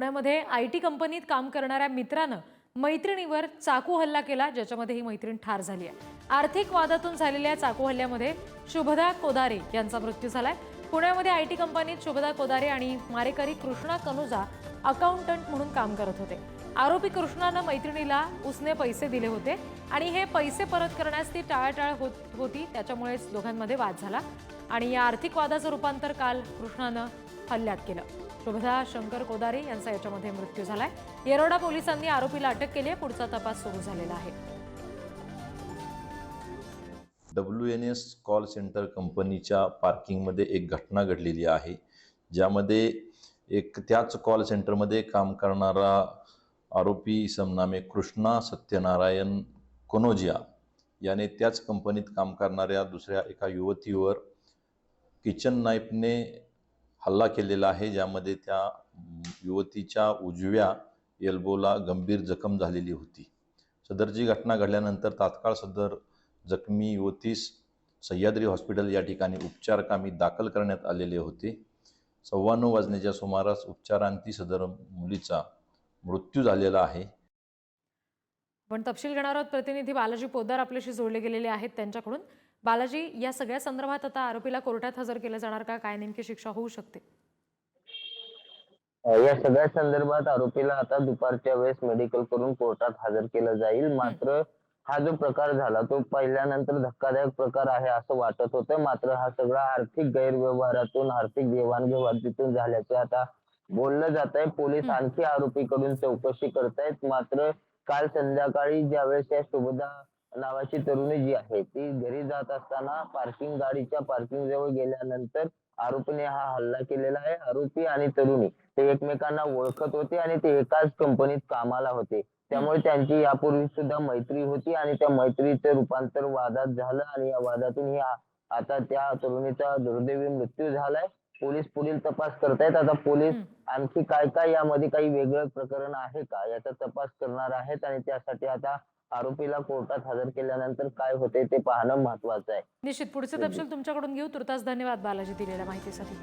पुण्यामध्ये I T कंपनीत काम करणाऱ्या मित्रानं मैत्रिणीवर चाकू हल्ला केला ज्याच्यामध्ये ही मैत्रीण ठार झाली आहे. आर्थिक वादातून झालेल्या चाकू हल्ल्यामध्ये शुभदा कोदारे यांचा मृत्यू झालाय. पुण्यामध्ये आय टी कंपनीत शुभदा कोदारे आणि मारेकरी कृष्णा कनुजा अकाउंटंट म्हणून काम करत होते. आरोपी कृष्णानं मैत्रिणीला उसने पैसे दिले होते आणि हे पैसे परत करण्यास ती टाळाटाळ होत होती. त्याच्यामुळेच दोघांमध्ये वाद झाला. आणि या आर्थिक वादाचं रूपांतर काल कृष्णानं हल्ल्यात केलं. शुभदा शंकर कोदारे यांचा याच्यामध्ये मृत्यू झालाय. येरोडा पोलिसांनी आरोपीला अटक केली आहे. पुढचा तपास सुरू झालेला आहे. W N S call centre कंपनीच्या पार्किंगमध्ये एक घटना घडलेली आहे. ज्यामध्ये एक त्याच कॉल सेंटरमध्ये काम करणारा आरोपी समनामे कृष्णा सत्यनारायण कोनोजिया याने त्याच कंपनीत काम करणाऱ्या दुसऱ्या एका युवतीवर किचन नाईफने हल्ला केलेला आहे ज्यामध्ये त्या युवतीच्या उजव्या एल्बोला गंभीर जखम झालेली होती. सदरची घटना घडल्यानंतर तात्काळ सदर जखमी युवतीस सह्याद्री हॉस्पिटल या ठिकाणी उपचारकामी दाखल करण्यात आलेले होते. सव्वाण्णव वाजण्याच्या सुमारास उपचारांती सदर मुलीचा मृत्यू झालेला आहे. पण तपशील घेणार आहोत. प्रतिनिधी बालाजी पोद्दार आपल्याशी जोडले गेलेले आहेत त्यांच्याकडून. बालाजी या सगळ्या संदर्भात आता आरोपीला कोर्टात हजर केलं जाणार का? काय नेमकी शिक्षा होऊ शकते? या सगळ्या संदर्भात आरोपीला आता दुपारच्या वेळेस मेडिकल करून कोर्टात हजर केलं जाईल. मात्र हा जो प्रकार झाला तो पहिल्यानंतर धक्कादायक प्रकार आहे असं वाटत होतं. मात्र हा सगळा आर्थिक गैरव्यवहारातून आर्थिक देवाणघेवाणीतून झाल्याचे आता बोललं जात आहे पोलीस. आणखी आरोपीकडून चौकशी करतायत. मात्र काल संध्याकाळी ज्यावेळेस या शुभदा नावाची तरुणी जी आहे ती घरी जात असताना पार्किंग गाडीच्या पार्किंग जवळ गेल्यानंतर आरोपीने हा हल्ला केलेला आहे. आरोपी आणि तरुणी ते एकमेकांना ओळखत होते आणि ते एकाच कंपनीत कामाला होते. त्यामुळे त्यांची यापूर्वी सुद्धा मैत्री होती आणि त्या मैत्रीचं रूपांतर वादात झालं आणि या वादातून ही आता त्या तरुणीचा दुर्दैवी मृत्यू झालाय. पोलीस पुढील तपास करतायत. आता पोलीस. आणखी काय काय यामध्ये काही वेगळं प्रकरण आहे का? याचा तपास करणार आहेत आणि त्यासाठी आता आरोपीला कोर्टात हजर केल्यानंतर काय होते ते पाहणं महत्वाचं आहे. निश्चित. पुढचे तपशील तुमच्याकडून घेऊ. तुर्तास धन्यवाद बालाजी दिलेल्या माहितीसाठी.